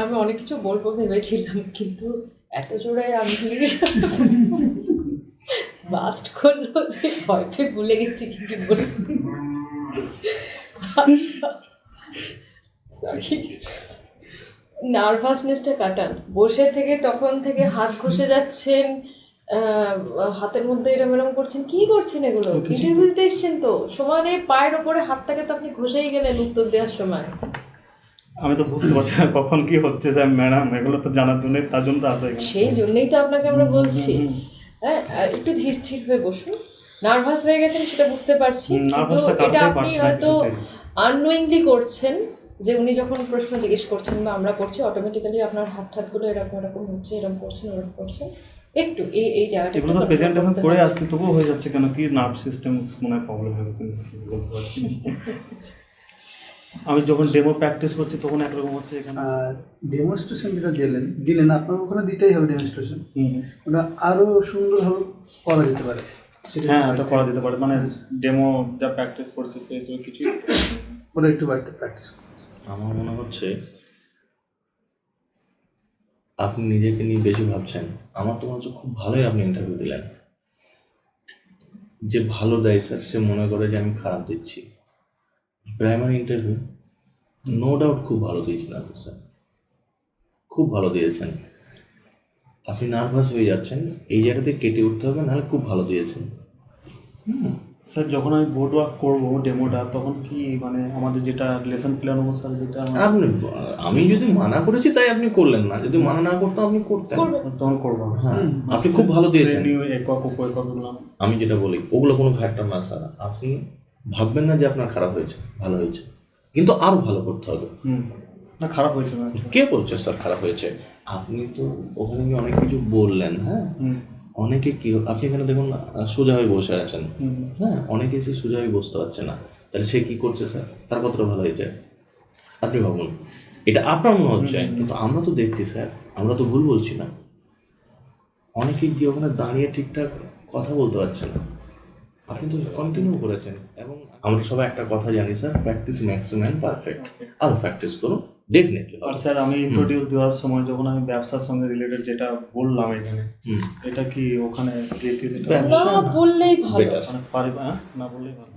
আমি অনেক কিছু বলব ভেবেছিলাম কিন্তু এত জোরে আঙ্গুলির বাস্ট করল যে ভয় পেয়ে ভুলে গেছি কি কি বলব। সরি নার্ভাসনেসটা কাটান। বসে থেকে তখন থেকে হাত ঘষে যাচ্ছেন হাতের মধ্যে এরম এরম করছেন কি করছেন এগুলো? ইন্টারভিউ দিতে এসছেন তো। সমানে পায়ের ওপরে হাতটাকে তো আপনি ঘষেই গেলেন উত্তর দেওয়ার সময়। আমি তো বুঝতে পারছি না কখন কি হচ্ছে স্যার ম্যাডাম এগুলো তো জানার জন্য তার জন্য তো আসা সেই জন্যই তো আপনাকে আমরা বলছি। হ্যাঁ একটু ধীর স্থির হয়ে বসুন। নার্ভাস হয়ে গেছেন সেটা বুঝতে পারছি কিন্তু এটা আপনি হয়তো। আননোয়িংলি করছেন যে উনি যখন প্রশ্ন জিজ্ঞেস করছেন বা আমরা করছি অটোমেটিক্যালি আপনার হাত হাতগুলো এরকম এরকম হচ্ছে এরকম করছেন ওরকম করছেন। একটু এই এই জায়গাটা এগুলো তো প্রেজেন্টেশন করে আসছে তবুও হয়ে যাচ্ছে কেন? কি নার্ভ সিস্টেম মনে হয় প্রবলেম হয়ে গেছে বলতে পারছি। আমি যখন ডেমো প্র্যাকটিস করছি তখন একরকম হচ্ছে এখানে। আর ডেমনস্ট্রেশন যেটা দিলেন দিলেন আপনার ওখানে দিতেই হবে ডেমনস্ট্রেশন হুম, হুম। ওটা আরও সুন্দরভাবে করা যেতে পারে। হ্যাঁ ওটা করা যেতে পারে। মানে ডেমো যা প্র্যাকটিস করছে সেই হিসেবে কিছুই ওরা একটু বাড়িতে প্র্যাকটিস করছে। আমার মনে হচ্ছে আপনি নিজেকে নিয়ে বেশি ভাবছেন। আমার তো মনে হচ্ছে খুব ভালোই আপনি ইন্টারভিউ দিলেন। যে ভালো দেয় স্যার সে মনে করে যে আমি খারাপ দিচ্ছি। প্রাইমারি ইন্টারভিউ নো ডাউট খুব ভালো দিয়েছেন আপনি স্যার খুব ভালো দিয়েছেন। আপনি নার্ভাস হয়ে যাচ্ছেন এই জায়গাতে কেটে উঠতে হবে নাহলে খুব ভালো দিয়েছেন। স্যার যখন আমি বোর্ড ওয়ার্ক করব ডেমোটা তখন কি মানে আমাদের যেটা লেসন প্ল্যান অনুসারে যেটা আপনি আমি যদি মানা করেছি তাই আপনি করলেন না। যদি মানা না করতাম আপনি করতেন। তখন করব হ্যাঁ আপনি খুব ভালো দিয়েছেন। আমি যেটা বলি ওগুলো কোনো ফ্যাক্টর না স্যার। আপনি ভাববেন না যে আপনার খারাপ হয়েছে ভালো হয়েছে। কিন্তু আরও ভালো করতে হবে। না খারাপ হয়েছে না কে বলছে স্যার খারাপ হয়েছে? আপনি তো ওখানে গিয়ে অনেক কিছু বললেন হ্যাঁ? অনেকে কি আপনি এখানে দেখুন সোজা হয়ে বসে আছেন। হ্যাঁ অনেকে সে সোজা হয়ে বসতে পারছে না। তাহলে সে কি করছে স্যার তার কতটা ভালো হয়েছে। আপনি ভাবুন এটা আপনার মনে হচ্ছে কিন্তু আমরা তো দেখছি স্যার আমরা তো ভুল বলছি না। অনেকে গিয়ে ওখানে দাঁড়িয়ে ঠিকঠাক কথা বলতে পারছে না। আপনি তো কন্টিনিউ করেছেন। এবং আমরা সবাই একটা কথা জানি স্যার প্র্যাকটিস ম্যাক্সিমাম পারফেক্ট আরও প্র্যাকটিস করুন ডেফিনেটলি আর স্যার আমি ইন্ট্রোডিউস দেওয়ার সময় যখন আমি ব্যবসার সঙ্গে রিলেটেড যেটা বললাম এখানে এটা কি ওখানে গিয়ে কি সেটা না বললেই ভালো। না বললেই ভালো।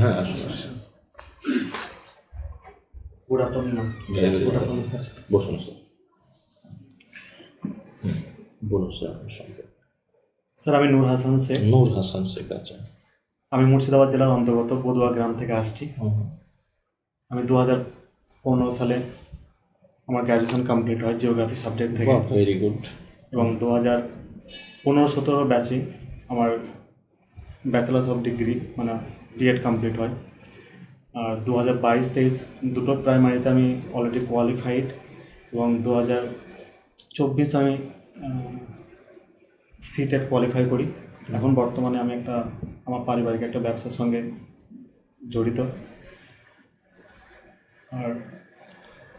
হ্যাঁ good afternoon good afternoon sir বসুন স্যার বলুন স্যার সঙ্গে স্যার আমি নূর হাসান শেখ। নূর হাসান শেখ আচ্ছা। আমি মুর্শিদাবাদ জেলার অন্তর্গত বদুয়া গ্রাম থেকে আসছি। আমি দু হাজার পনেরো সালে আমার গ্র্যাজুয়েশন কমপ্লিট হয় জিওগ্রাফি সাবজেক্ট থেকে। ভেরি গুড এবং দু হাজার পনেরো সতেরো ব্যাচে আমার ব্যাচেলার্স অফ ডিগ্রি মানে বিএড কমপ্লিট হয়। আর দু হাজার বাইশ তেইশ দুটো প্রাইমারিতে আমি অলরেডি কোয়ালিফাইড এবং দু হাজার চব্বিশ আমি সিটেট কোয়ালিফাই করি। এখন বর্তমানে আমি একটা আমার পারিবারিক একটা ব্যবসার সঙ্গে জড়িত। আর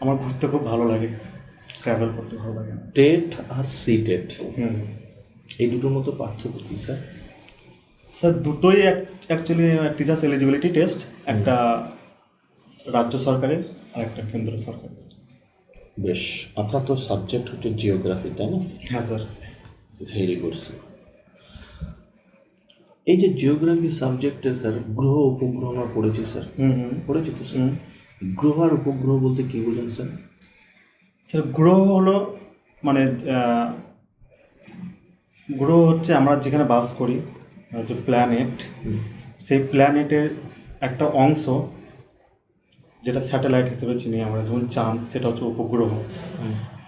আমার ঘুরতে খুব ভালো লাগে। ট্রাভেল করতে ভালো লাগে। টেট আর সি টেট হুম। এই দুটোর মতো পার্থক্য কী স্যার স্যার দুটোই অ্যাকচুয়ালি টিচার্স এলিজিবিলিটি টেস্ট একটা রাজ্য সরকারের আর একটা কেন্দ্র সরকারের। বেশ আপনার তো সাবজেক্ট হচ্ছে জিওগ্রাফি তাই না? হ্যাঁ স্যার। ভেরি গুড স্যার এই যে জিওগ্রাফি সাবজেক্টে স্যার গ্রহ উপগ্রহ আমরা পড়েছি স্যার। হুম হুম। পড়েছি তো স্যার? গ্রহ আর উপগ্রহ বলতে কী বোঝেন স্যার? স্যার গ্রহ হলো মানে গ্রহ হচ্ছে আমরা যেখানে বাস করি যে প্ল্যানেট সেই প্ল্যানেটের একটা অংশ যেটা স্যাটেলাইট হিসেবে চিনি আমরা যেমন চাঁদ সেটা হচ্ছে উপগ্রহ।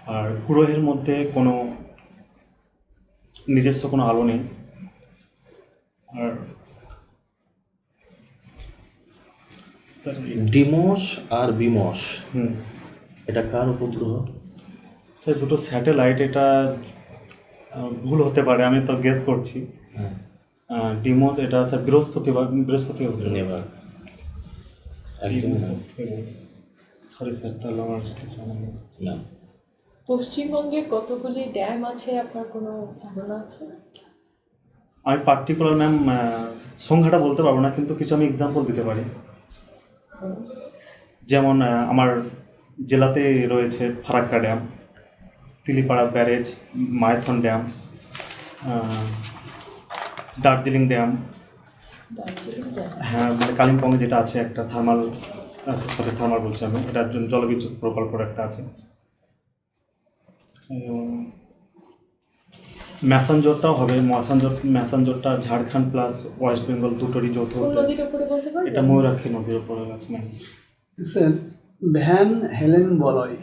আর গ্রহের মধ্যে কোনো নিজস্ব কোনো আলো নেই। আর ডিমস আর বিমস হুম। এটা কার উপগ্রহ? স্যার দুটো স্যাটেলাইট এটা ভুল হতে পারে আমি তো গেস করছি। হ্যাঁ। ডিমোজ এটা আছে বৃহস্পতিবার বৃহস্পতি হতে নেভার সরি স্যার তাহলে আমার কিছু জানা নেই। না। পশ্চিমবঙ্গে কতগুলি ড্যাম আছে আপনার কোনো ধারণা আছে? আমি পার্টিকুলার ম্যাম সংখ্যাটা বলতে পারব না কিন্তু কিছু আমি এক্সাম্পল দিতে পারি। যেমন আমার জেলাতে রয়েছে Farakka dam Tilpara barrage Maithon dam Darjeeling dam. হ্যাঁ মানে কালিম্পংয়ে যেটা আছে একটা থার্মাল সরি থার্মাল বলছি আমি এটার জন্য জলবিদ্যুৎ প্রকল্প একটা আছে। এবং ম্যাসাঞ্জোরটাও হবে ম্যাসাঞ্জোর ম্যাসাঞ্জোরটা ঝাড়খণ্ড প্লাস ওয়েস্ট বেঙ্গল দুটোরই যৌথ এটা ময়ূরাক্ষী নদীর উপরে আছে স্যার ভ্যান হেলেন বলয়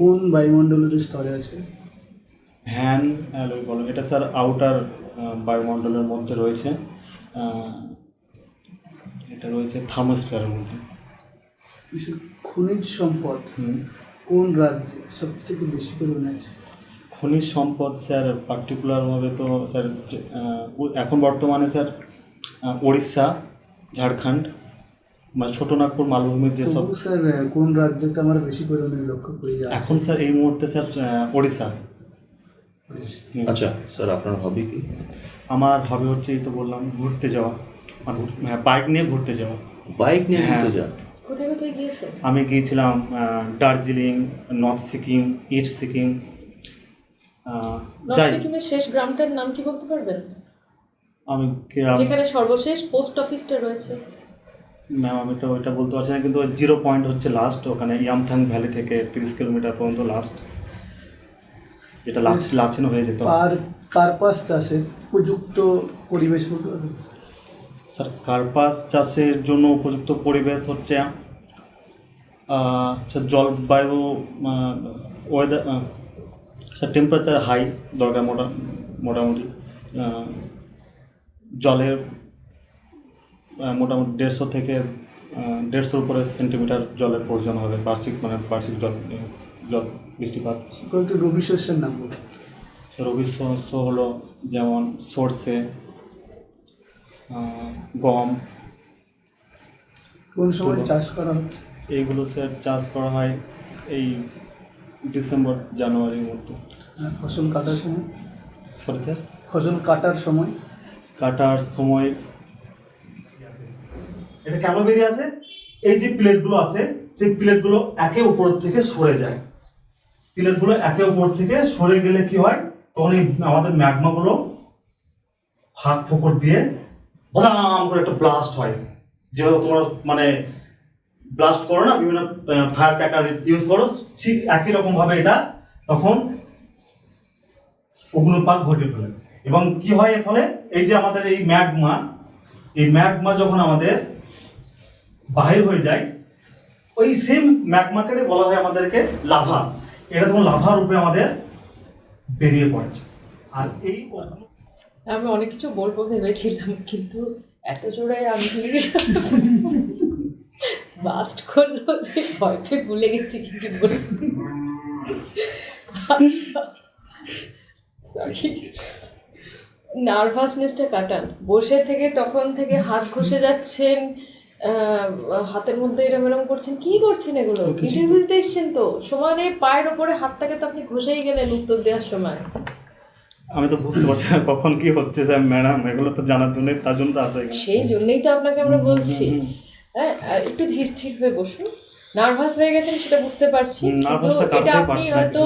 কোন বায়ুমণ্ডলের স্তরে আছে? ভ্যান অ্যালয় বলো এটা স্যার আউটার বায়ুমণ্ডলের মধ্যে রয়েছে এটা রয়েছে থার্মোস্ফিয়ারের মধ্যে খনিজ সম্পদ কোন রাজ্যে সব থেকে বেশি পরিমাণে আছে খনিজ সম্পদ স্যার পার্টিকুলারভাবে তো স্যার এখন বর্তমানে স্যার উড়িষ্যা ঝাড়খণ্ড মানে ছোটনাগপুর মালভূমির যেসব স্যার কোন রাজ্যেতে আমরা বেশি পরিমাণে লক্ষ্য করি এখন স্যার এই মুহূর্তে স্যার। হুম। আচ্ছা স্যার আপনার হবি কি? আমার হবে হচ্ছে এই তো বললাম ঘুরতে যাওয়া। আর হ্যাঁ বাইক নিয়ে ঘুরতে যাওয়া। বাইক নিয়ে হ্যাঁ। ঘুরতে যান কোথায় কোথায় গিয়েছে আমি গিয়েছিলাম Darjeeling north Sikkim east Sikkim north যাই। সিকিমের শেষ গ্রামটার নাম কি বলতে পারবেন? আমি গ্রাম যেখানে সর্বশেষ পোস্ট অফিসটা রয়েছে। ম্যাম আমি তো ওইটা বলতে পারছি না কিন্তু জিরো পয়েন্ট হচ্ছে লাস্ট ওখানে ইয়ামথাং ভ্যালি থেকে তিরিশ কিলোমিটার পর্যন্ত লাস্ট যেটা লাচ লাচেন হয়ে যেত। আর কার্পাস চাষের উপযুক্ত পরিবেশ স্যার কার্পাস চাষের জন্য উপযুক্ত পরিবেশ হচ্ছে জলবায়ু ওয়েদার স্যার টেম্পারেচার হাই দরকার মোটা মোটামুটি জলের মোটামুটি দেড়শো থেকে দেড়শোর উপরে সেন্টিমিটার জলের প্রয়োজন হবে বার্ষিক মানে বার্ষিক জল জল বৃষ্টিপাত কয়েকটি রবি শস্যের নাম বলুন। স্যার রবি শস্য হলো যেমন সর্ষে গম। কোন সময় চাষ করা হচ্ছে? এইগুলো স্যার চাষ করা হয় এই ডিসেম্বর জানুয়ারির মধ্যে আর ফসল কাটার সময়? Sorry sir? ফসল কাটার সময়? কাটার সময় এটা কেন বেরিয়ে আছে এই যে প্লেটগুলো আছে সেই প্লেটগুলো একে উপর থেকে সরে যায়। প্লেটগুলো একে উপর থেকে সরে গেলে কি হয়? তখন এই আমাদের ম্যাগমাগুলো ফাঁক ফোকর দিয়ে বদাম করে একটা ব্লাস্ট হয়। যেভাবে তোমরা মানে ব্লাস্ট করো না, বিভিন্ন ফায়ার ক্যাকার ইউজ করো, ঠিক একই রকম ভাবে এটা তখন অগ্নুৎপাত ঘটে ফেলে এবং কি হয় এর ফলে? এই যে আমাদের এই ম্যাগমা এই ম্যাগমা যখন আমাদের বাহির হয়ে যায়, ওই সেম ম্যাগমাকে বলা হয় আমাদেরকে লাভা। এটা তখন লাভা রূপে আমাদের বেরিয়ে পড়ে আর এই আমি অনেক কিছু বলব, ভেবেছিলাম, কিন্তু এত জোরে আঙ্গুলি বাস্ট করল যে ভয় পেয়ে ভুলে গেছি কি কি সরি নার্ভাসনেসটা কাটান। বসে থেকে তখন থেকে হাত ঘষে যাচ্ছেন হাতের মধ্যে এরম এরম করছেন কি করছেন এগুলো? ইন্টারভিউ দিতে এসছেন তো? সমানে পায়ের ওপরে হাতটাকে তো আপনি ঘষেই গেলেন উত্তর দেওয়ার সময়। আমি তো বুঝতে পারছি না কখন কি হচ্ছে স্যার ম্যাডাম এগুলো তো জানার জন্য তার জন্য তো আসে সেই জন্যই তো আপনাকে আমরা বলছি। হ্যাঁ একটু ধীর স্থির হয়ে বসুন। নার্ভাস হয়ে গেছেন সেটা বুঝতে পারছি এটা আপনি হয়তো।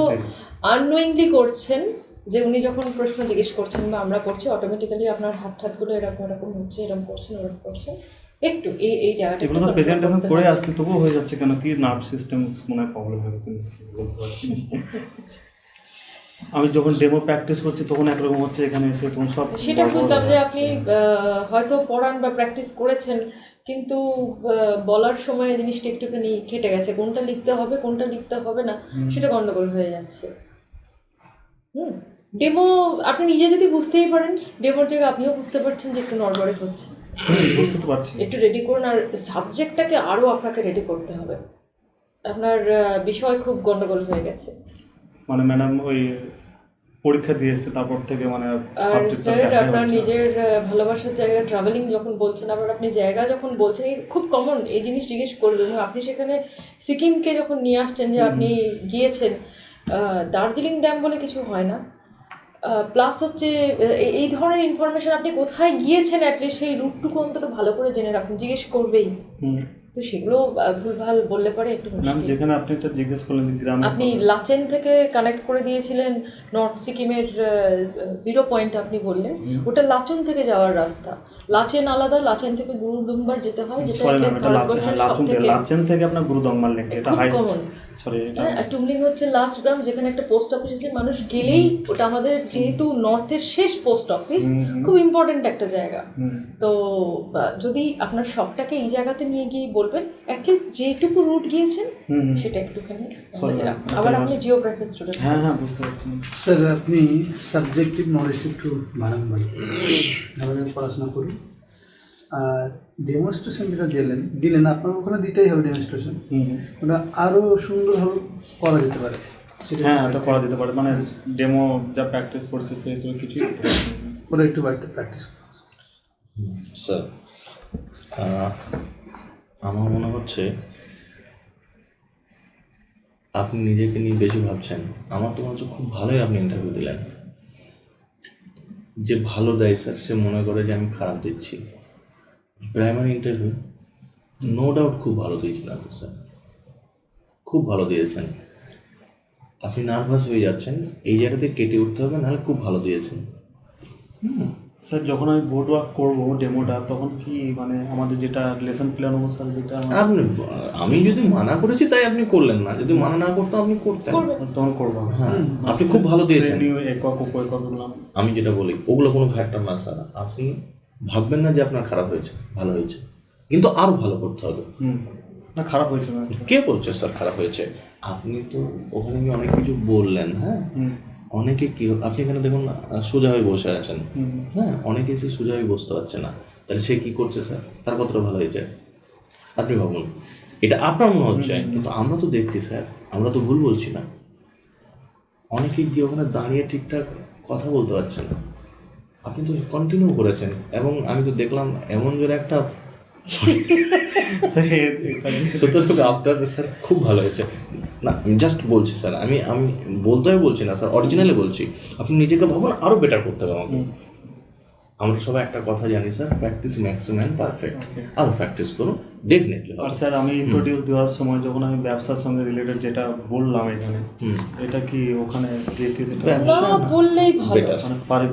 আননোয়িংলি করছেন যে উনি যখন প্রশ্ন জিজ্ঞেস করছেন বা আমরা করছি অটোমেটিক্যালি আপনার হাত হাতগুলো এরকম এরকম হচ্ছে এরকম করছেন ওরকম করছেন। একটু এই এই জায়গাটা এগুলো তো প্রেজেন্টেশন করে আসছে তবুও হয়ে যাচ্ছে কেন? কি নার্ভ সিস্টেম মনে হয় প্রবলেম হয়ে গেছে বলতে পারছি। আমি যখন ডেমো প্র্যাকটিস করছি তখন একরকম হচ্ছে এখানে এসে তখন সব সেটা বুঝলাম যে আপনি হয়তো পড়ান বা প্র্যাকটিস করেছেন কিন্তু বলার সময় জিনিসটা একটুখানি খেটে গেছে। কোনটা লিখতে হবে কোনটা লিখতে হবে না সেটা গন্ডগোল হয়ে যাচ্ছে। হুম। ডেমো আপনি নিজে যদি বুঝতেই পারেন ডেমোর জায়গায় আপনিও বুঝতে পারছেন যে একটু নড়বড়ে হচ্ছে। বুঝতে তো পারছি। একটু রেডি করুন আর সাবজেক্টটাকে আরও আপনাকে রেডি করতে হবে। আপনার বিষয় খুব গন্ডগোল হয়ে গেছে। মানে ম্যাডাম ওই পরীক্ষা দিয়ে এসছে তারপর থেকে মানে আর স্যার আপনার নিজের ভালোবাসার জায়গায় ট্রাভেলিং যখন বলছেন আবার আপনি জায়গা যখন বলছেন খুব কমন এই জিনিস জিজ্ঞেস করবেন এবং আপনি সেখানে সিকিমকে যখন নিয়ে আসছেন যে আপনি গিয়েছেন দার্জিলিং ড্যাম বলে কিছু হয় না। প্লাস হচ্ছে এই- ধরনের ইনফরমেশন আপনি কোথায় গিয়েছেন অ্যাটলিস্ট সেই রুটটুকু অন্তত ভালো করে জেনে রাখুন, জিজ্ঞেস করবেই। তো সেগুলো ভুলভাল বললে পরে একটু ম্যাম যেখানে আপনি এটা জিজ্ঞেস করলেন যে গ্রামে আপনি লাচেন থেকে কানেক্ট করে দিয়েছিলেন নর্থ সিকিমের জিরো পয়েন্ট আপনি বললেন ওটা লাচেন থেকে যাওয়ার রাস্তা। লাচেন আলাদা লাচেন থেকে গুরুদুম্বার যেতে হয় যেটা সব লাচুন থেকে থেকে লাচেন থেকে আপনার গুরুদংমাল লেক এটা হাই সরি এটা হ্যাঁ টুমলিং হচ্ছে লাস্ট গ্রাম যেখানে একটা পোস্ট অফিস আছে মানুষ গেলেই ওটা আমাদের যেহেতু নর্থের শেষ পোস্ট অফিস খুব ইম্পর্টেন্ট একটা জায়গা। তো যদি আপনার শখটাকে এই জায়গাতে নিয়ে গিয়ে বলবেন অ্যাটলিস্ট যেটুকু রুট গিয়েছেন। সেটা একটুখানি আবার আপনি জিওগ্রাফি স্টুডেন্ট হ্যাঁ হ্যাঁ বুঝতে পারছি। স্যার আপনি সাবজেক্টিভ নলেজটা একটু বাড়ান বাড়িতে আমাদের পড়াশোনা করি। আর ডেমনস্ট্রেশন যেটা দিলেন দিলেন আপনার ওখানে দিতেই হবে ডেমনস্ট্রেশন। ওটা আরও সুন্দরভাবে করা যেতে পারে। হ্যাঁ ওটা করা যেতে পারে। মানে ডেমো যা প্র্যাকটিস করছে সেই হিসেবে কিছুই। ওটা একটু বাড়িতে প্র্যাকটিস করছে। স্যার আমার মনে হচ্ছে আপনি নিজেকে নিয়ে বেশি ভাবছেন। আমার তো মনে হচ্ছে খুব ভালোই আপনি ইন্টারভিউ দিলেন। যে ভালো দেয় স্যার সে মনে করে যে আমি খারাপ দিচ্ছি। প্রাইমারি ইন্টারভিউ নো ডাউট খুব ভালো দিয়েছেন আপনি স্যার খুব ভালো দিয়েছেন। আপনি নার্ভাস হয়ে যাচ্ছেন, এই জায়গাতে কেটে উঠতে হবে, নাহলে খুব ভালো দিয়েছেন। স্যার যখন আমি বোর্ড ওয়ার্ক করব ডেমোটা তখন কি মানে আমাদের যেটা লেসন প্ল্যান অনুসারে যেটা আপনি আমি যদি মানা করেছি তাই আপনি করলেন না। যদি মানা না করতো আপনি করতেন। তখন করব হ্যাঁ আপনি খুব ভালো দিয়েছেন। একক একক আমি যেটা বলি ওগুলো কোনো ফ্যাক্টর না স্যার। আপনি ভাববেন না যে আপনার খারাপ হয়েছে ভালো হয়েছে। কিন্তু আরও ভালো করতে হবে। হুম না খারাপ হয়েছে না কে বলছে স্যার খারাপ হয়েছে? আপনি তো ওখানে গিয়ে অনেক কিছু বললেন হ্যাঁ? অনেকে কি আপনি এখানে দেখুন না, সোজা হয়ে বসে আছেন। হ্যাঁ অনেকে সে সোজা হয়ে বসতে পারছে না। তাহলে সে কি করছে স্যার? তার কতটা ভালো হয়েছে? আপনি ভাবুন এটা আপনার মনে হচ্ছে কিন্তু আমরা তো দেখছি স্যার আমরা তো ভুল বলছি না। অনেকে গিয়ে ওখানে দাঁড়িয়ে ঠিকঠাক কথা বলতে পারছে না। আপনি তো কন্টিনিউ করেছেন এবং আমি তো দেখলাম এমন জোরে একটা স্যার সুতরাং আপনার স্যার খুব ভালো হয়েছে। না জাস্ট বলছি স্যার আমি আমি বলতে হয় বলছি না স্যার অরিজিনালি বলছি। আপনি নিজেকে ভাবুন আরও বেটার করতে হবে আমাকে। আমরা সবাই একটা কথা জানি স্যার প্র্যাকটিস ম্যাক্সিমাম পারফেক্ট আরও প্র্যাকটিস করুন ডেফিনেটলি আর স্যার আমি ইন্ট্রোডিউস দেওয়ার সময় যখন আমি ব্যবসার সঙ্গে রিলেটেড যেটা বললাম এখানে এটা কি ওখানে গিয়ে কি সেটা বললেই ভালো। মানে পারি